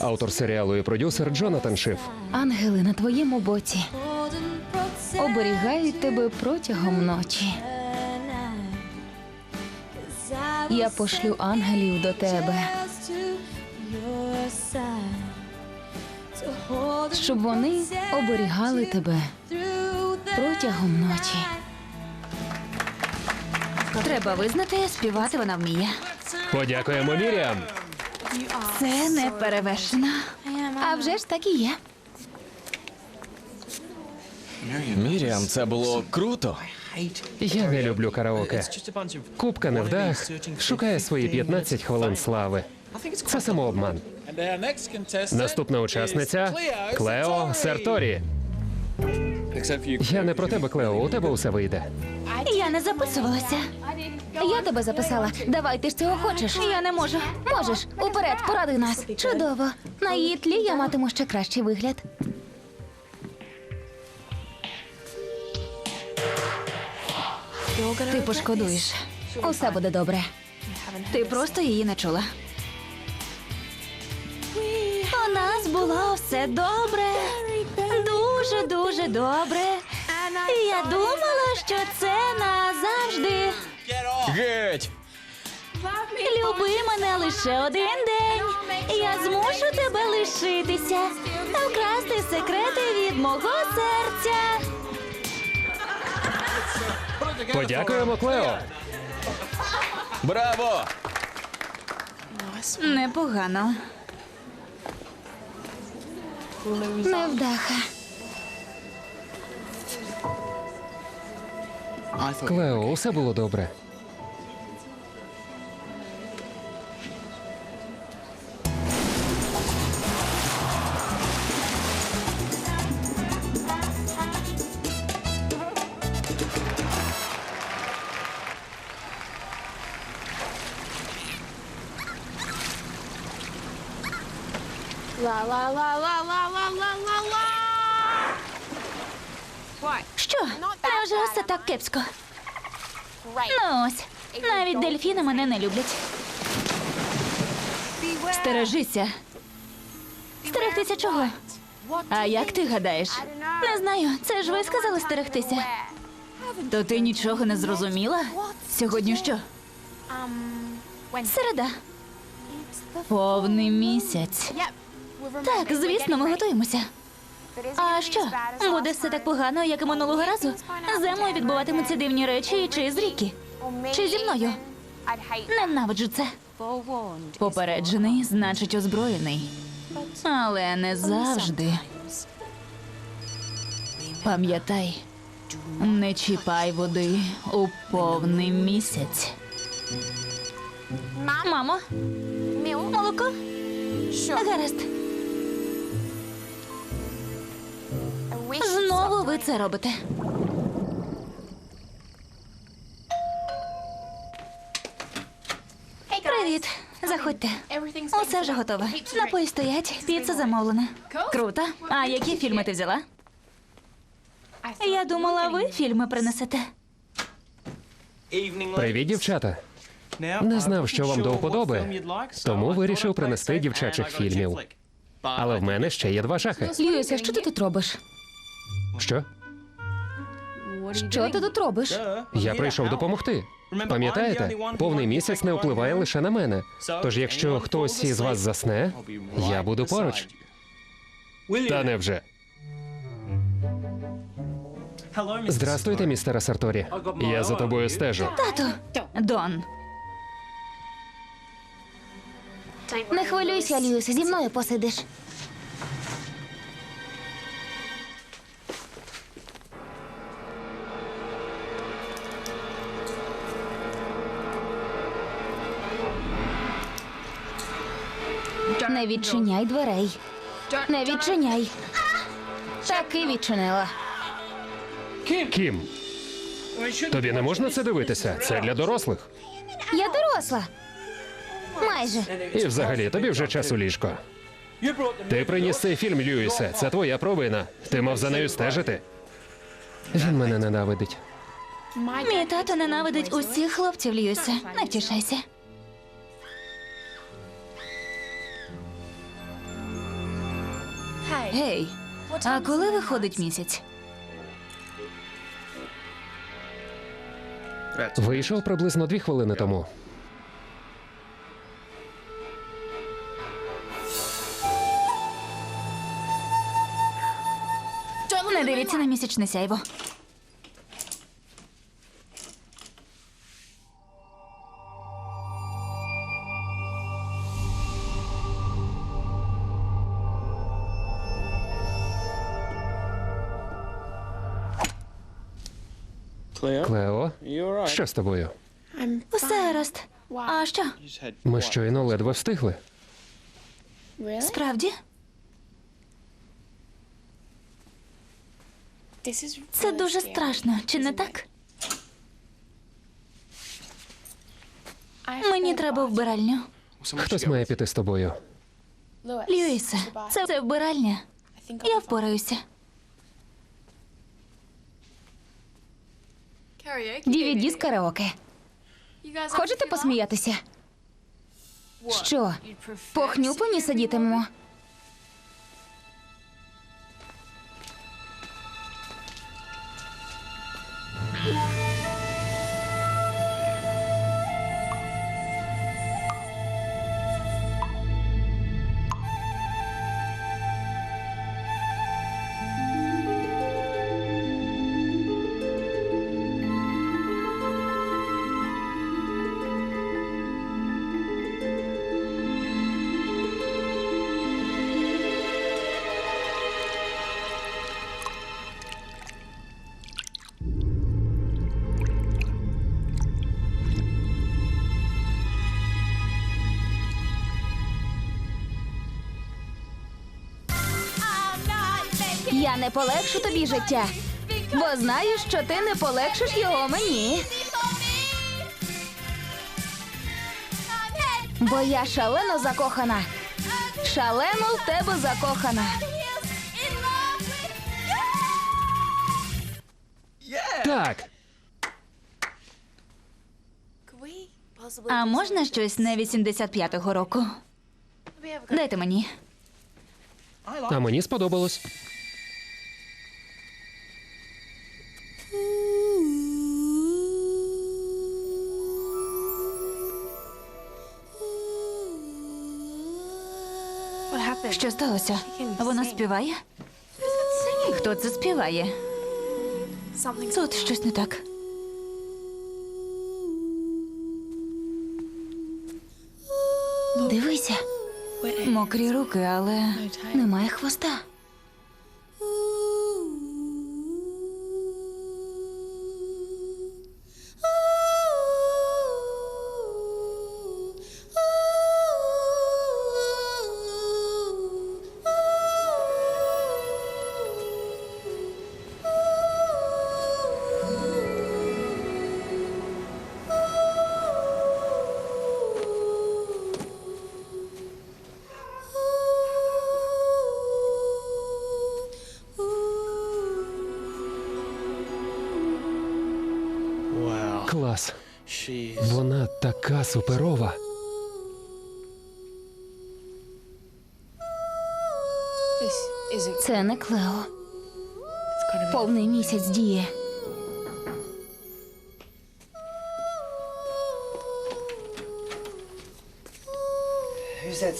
Автор серіалу і продюсер Джонатан Шиф. Ангели на твоєму боці оберігають тебе протягом ночі. Я пошлю ангелів до тебе, щоб вони оберігали тебе протягом ночі. Треба визнати, співати вона вміє. Подякуємо Міріам. Це не перевершено. А вже ж так і є. Міріам, це було круто. Я не люблю караоке. Кубка невдах шукає свої 15 хвилин слави. Це самообман. Наступна учасниця Клео Серторі. Я не про тебе, Клео, у тебе усе вийде. Я не записувалася. Я тебе записала. Давай, ти ж цього хочеш. Я не можу. Можеш. Уперед, поради нас. Чудово. На її тлі я матиму ще кращий вигляд. Ти пошкодуєш. Усе буде добре. Ти просто її не чула. У нас було все добре. Дуже, дуже добре. Я думала, що це назавжди. Геть! Люби мене лише один день. Я змушу тебе лишитися, та вкрасти секрети від мого серця. Подякуємо, Клео. Браво! Непогано. Невдаха. Клео, усе було добре. Що? Невже все так кепсько? Ну ось, навіть дельфіни мене не люблять. Стережися. Стерегтися чого? А як ти гадаєш? Не знаю, це ж ви сказали стерегтися. То ти нічого не зрозуміла? Сьогодні що? Середа. Повний місяць. Так, звісно, ми готуємося. А що? Буде все так погано, як і минулого разу? Зимою відбуватимуться дивні речі чи з ріки. Чи зі мною? Ненавиджу це. Попереджений, значить озброєний. Але не завжди. Пам'ятай, не чіпай води у повний місяць. Мамо, молоко? Гаразд. Знову ви це робите. Привіт, заходьте. Усе вже готове. Напої стоять, піца замовлена. Круто. А які фільми ти взяла? Я думала, ви фільми принесете. Привіт, дівчата. Не знав, що вам до вподоби, тому вирішив принести дівчачих фільмів. Але в мене ще є два шахи. Льюісе, що ти тут робиш? Що? Що ти тут робиш? Я прийшов допомогти. Пам'ятаєте, повний місяць не впливає лише на мене. Тож, якщо хтось із вас засне, я буду поруч. Та невже. Здрастуйте, містере Сарторі. Я за тобою стежу. Тато. Дон. Не хвилюйся, Льюісе, зі мною посидиш. Не відчиняй дверей. Не відчиняй. Таки відчинила. Кім, тобі не можна це дивитися? Це для дорослих. Я доросла. Майже. І взагалі, тобі вже час у ліжко. Ти приніс цей фільм, Льюісе. Це твоя провина. Ти мав за нею стежити. Він мене ненавидить. Мій тато ненавидить усіх хлопців, Льюісе. Не втішайся. Гей, а коли виходить місяць? Вийшов приблизно дві хвилини тому. Не дивіться на місячне сяйво. Клео, що з тобою? Все гаразд. А що? Ми щойно ледве встигли. Справді? Це дуже страшно, чи не так? Мені треба вбиральню. Хтось має піти з тобою. Льюісе, це, це вбиральня. Я впораюся. DVD з караоке. Хочете посміятися? Що? Похнюплені сидітимемо? Я не полегшу тобі життя, бо знаю, що ти не полегшиш його мені. Бо я шалено закохана. Шалено в тебе закохана. Так, А можна щось не 85-го року? Дайте мені. а мені сподобалось. Що сталося? Вона співає? Хто це співає? Тут щось не так. Дивися, Мокрі руки, але немає хвоста. Клас. Вона така суперова. Це не Клео. Повний місяць діє.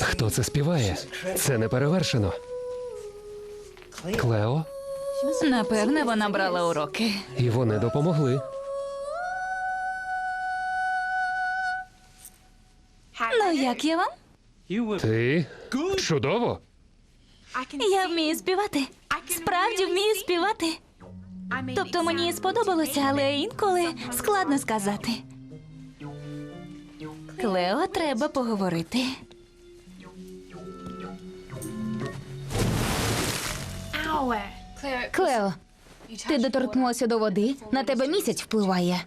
Хто це співає? Це не перевершено. Клео, напевне вона брала уроки. і вони допомогли. Як я вам? Ти чудово. Я вмію співати. Справді вмію співати. Тобто мені сподобалося, але інколи складно сказати. Клео треба поговорити. Клео, ти доторкнулася до води, на тебе місяць впливає.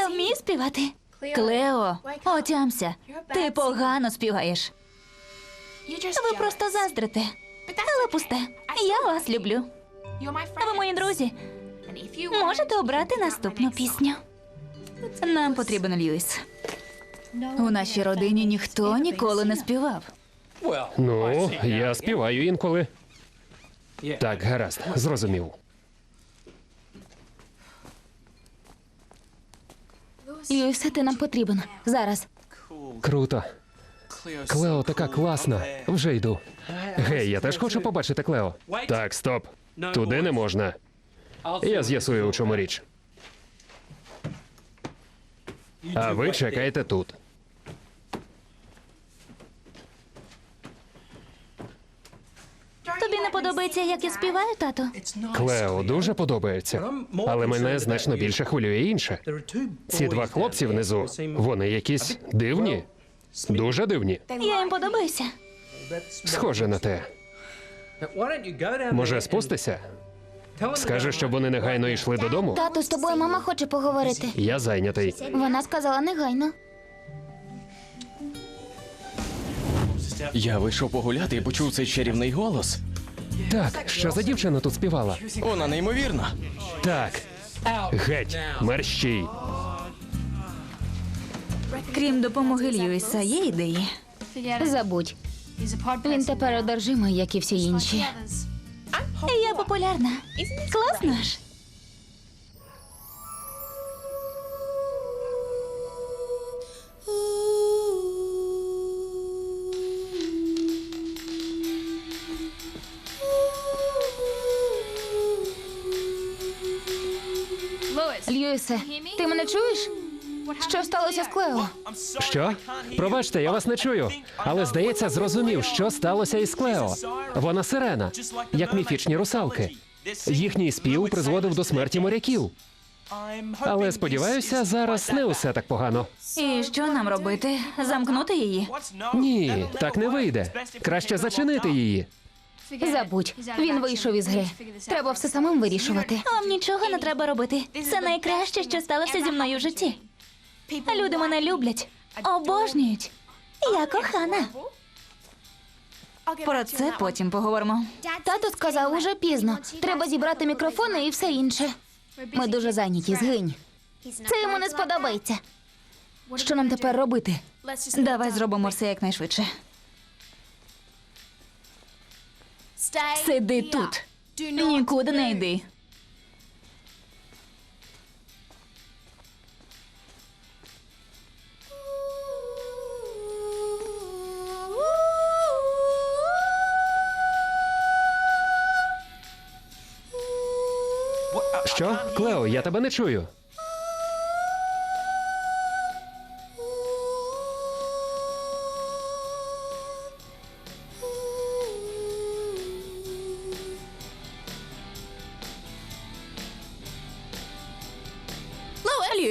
Я вмію співати. Клео, отямся. Ти погано співаєш. Ви просто заздрите. Але пусте. Я вас люблю. Ви мої друзі. Можете обрати наступну пісню. Нам потрібен Льюіс. У нашій родині ніхто ніколи не співав. Ну, я співаю інколи. Так, гаразд, зрозумів. Льюісе, ти нам потрібен. Зараз. Круто. Клео така класна. Вже йду. Гей, я теж хочу побачити Клео. Так, стоп. Туди не можна. Я з'ясую, у чому річ. А ви чекайте тут. Тобі не подобається, як я співаю, тато? Клео дуже подобається. Але мене значно більше хвилює інше. Ці два хлопці внизу, вони якісь дивні. Дуже дивні. Я їм подобаюся. Схоже на те. Може, спустися? Скажи, щоб вони негайно йшли додому. Тату, з тобою мама хоче поговорити. Я зайнятий. Вона сказала негайно. Я вийшов погуляти і почув цей чарівний голос. Так, що за дівчина тут співала? Вона неймовірна. Так. Геть, мерщій. Крім допомоги Льюіса, є ідеї. Забудь. Він тепер одержимий, як і всі інші. Я популярна. Класно ж. Льюісе, ти мене чуєш? Що сталося з Клео? Що? Пробачте, я вас не чую. Але здається, зрозумів, що сталося із Клео. Вона сирена, як міфічні русалки. Їхній спів призводив до смерті моряків. Але сподіваюся, зараз не усе так погано. І що нам робити? Замкнути її? Ні, так не вийде. Краще зачинити її. Забудь. Він вийшов із гри. Треба все самим вирішувати. Вам нічого не треба робити. Це найкраще, що сталося зі мною в житті. Люди мене люблять, обожнюють. Я кохана. Про це потім поговоримо. Тато сказав уже пізно. Треба зібрати мікрофони і все інше. Ми дуже зайняті, згинь. Це йому не сподобається. Що нам тепер робити? Давай зробимо все якнайшвидше. Сиди тут. Нікуди не йди. Що? Клео, я тебе не чую.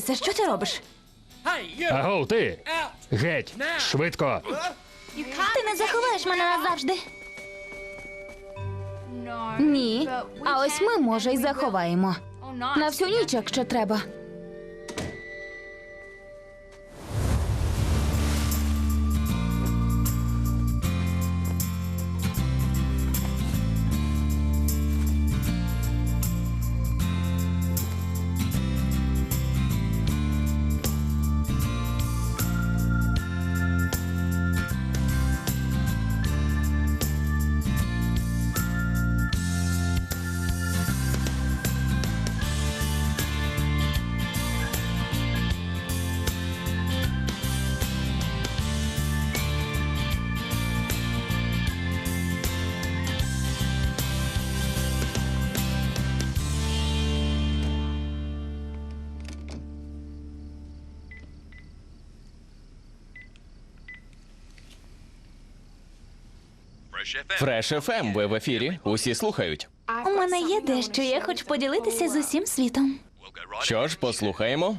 Льюісе, що ти робиш? Агов, ти! Геть! Швидко! Ти не заховаєш мене назавжди. Ні. А ось ми, може, й заховаємо. На всю ніч, якщо треба. Фреш ФМ, ви в ефірі. Усі слухають. У мене є дещо, я хочу поділитися з усім світом. Що ж, послухаємо.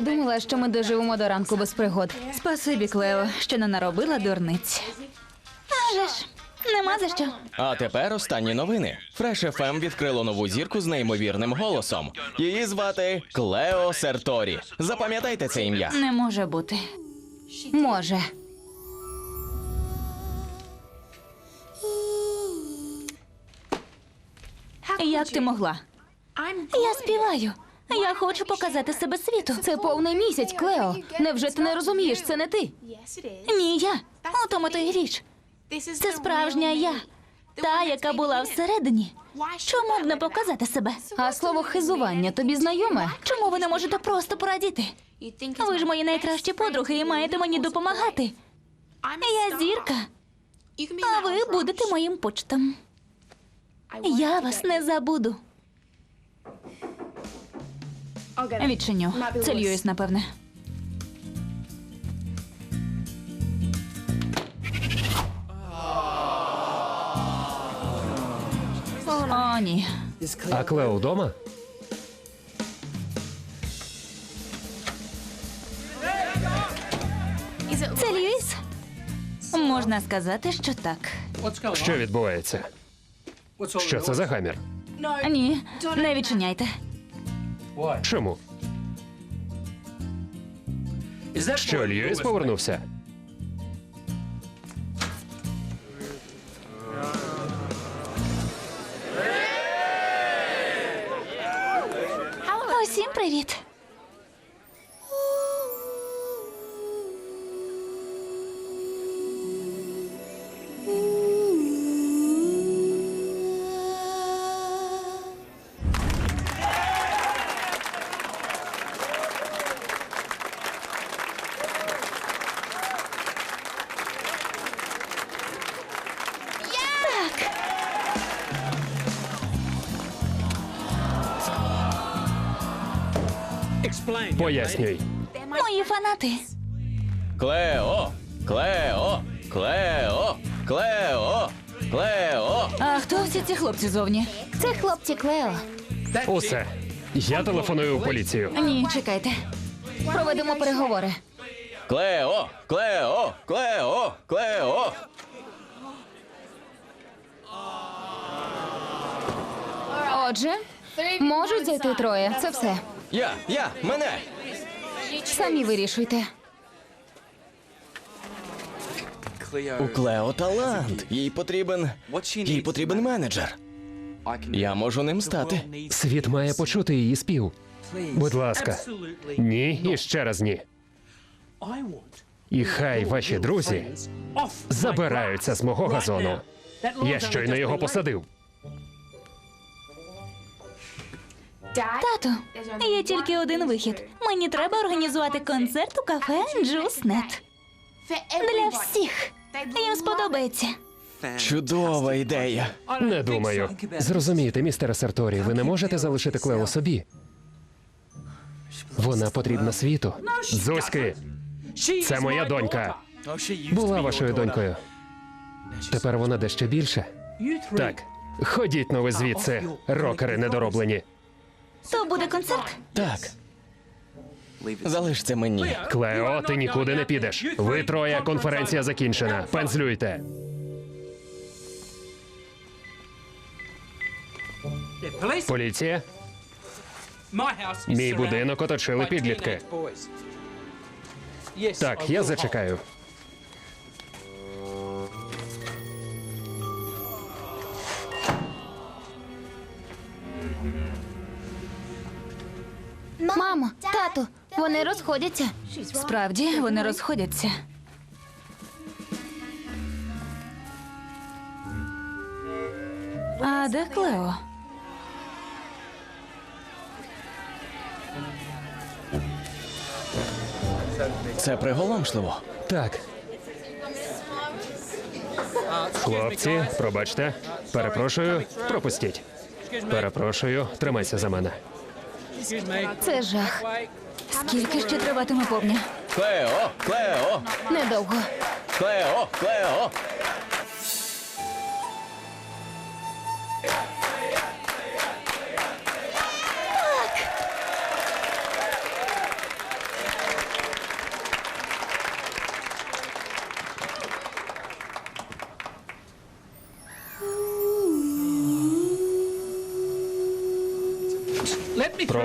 Не думала, що ми доживемо до ранку без пригод. Спасибі, Клео, що не наробила дурниць. А вже ж, нема за що. А тепер останні новини. Фреш FM відкрило нову зірку з неймовірним голосом. Її звати Клео Серторі. Запам'ятайте це ім'я. Не може бути. Може. Як ти могла? Я співаю. Я хочу показати себе світу. Це повний місяць, Клео. Невже ти не розумієш, це не ти? Ні, я. У тому то й річ. Це справжня я. Та, яка була всередині. Чому б не показати себе? А слово хизування тобі знайоме? Чому ви не можете просто порадіти? Ви ж мої найкращі подруги і маєте мені допомагати. Я зірка, а ви будете моїм почтом. Я вас не забуду. Відчиню. Це Льюіс, напевне. О, ні. А Клео вдома? Це Льюіс? Можна сказати, що так. Що відбувається? Що це за гамір? Ні, не відчиняйте. Чому? Що, Льюіс повернувся? Усім привіт. Пояснюй. Мої фанати. Клео! Клео! Клео! Клео! Клео! А хто всі ці хлопці зовні? Це хлопці Клео. Усе. Я телефоную у поліцію. Ні, чекайте. Проведемо переговори. Клео! Клео! Клео! Клео! Отже, можуть зайти троє. Це все. Я! Я! Мене! Самі вирішуйте. У Клео талант. Їй потрібен. Їй потрібен менеджер. Я можу ним стати. Світ має почути її спів. Будь ласка. Ні і ще раз ні. І хай ваші друзі забираються з мого газону. Я щойно його посадив. Тату, є тільки один вихід. Мені треба організувати концерт у кафе Джуснет. Для всіх. Їм сподобається. Чудова ідея. Не думаю. Зрозумієте, містере Сарторі, ви не можете залишити Клео собі. Вона потрібна світу. Зузьки, це моя донька. Була вашою донькою. Тепер вона дещо більше. Так, ходіть но ви звідси, рокери недороблені. То буде концерт? Так. Залиш це мені. Клео, ти нікуди не підеш. Ви троє, конференція закінчена. Пензлюйте. Поліція, Мій будинок оточили підлітки. так, я зачекаю. Мамо, тату, вони розходяться. Справді, вони розходяться. А де Клео? Це приголомшливо. Так. Хлопці, пробачте. Перепрошую, пропустіть. Перепрошую, тримайся за мене. Це жах. Скільки ще триватиме повня? Клео! Клео! Недовго. Клео! Клео!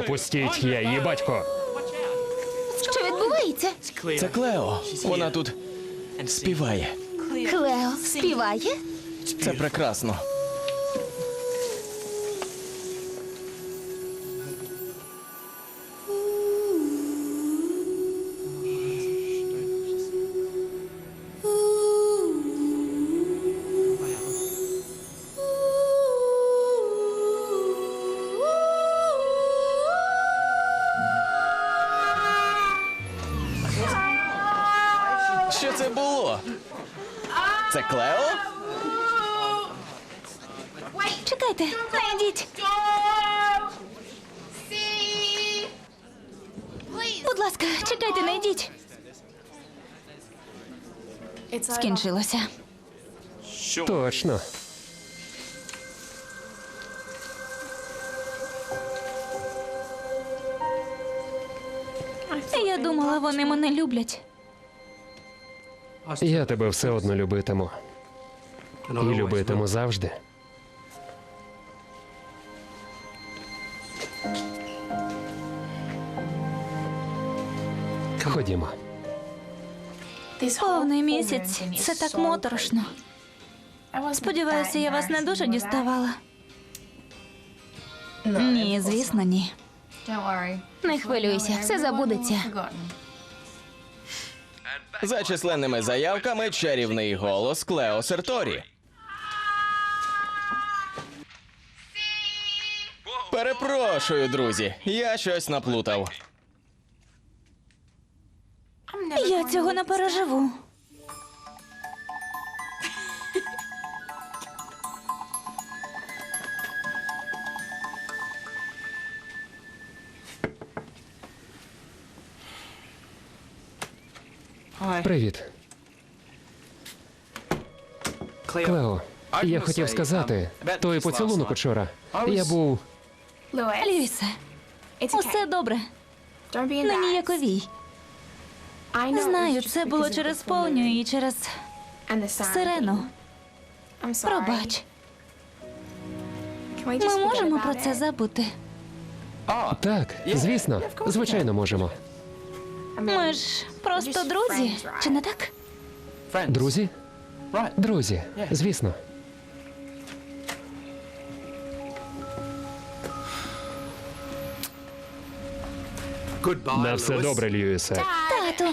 Пропустіть, я її батько. Що відбувається? Це Клео. Вона тут співає. Клео співає? Це прекрасно. Клео? Чекайте, не йдіть. Будь ласка, чекайте, не йдіть. Скінчилося. Точно. Я думала, вони мене люблять. Я тебе все одно любитиму. І любитиму завжди. Ходімо. Повний місяць. Це так моторошно. Сподіваюся, я вас не дуже діставала. Ні, звісно, ні. Не хвилюйся, все забудеться. За численними заявками чарівний голос Клео Серторі. Перепрошую, друзі, я щось наплутав. Я цього не переживу. Привіт. Клео, я хотів сказати, той поцілунок учора. Я був. Льюісе, усе добре. Не ніяковій. Знаю, це було через повню і через сирену. Пробач. Ми можемо про це забути. Так, звісно, звичайно, можемо. Ми ж просто друзі, чи не так? Друзі? Друзі, звісно. На все добре, Льюісе. Тату,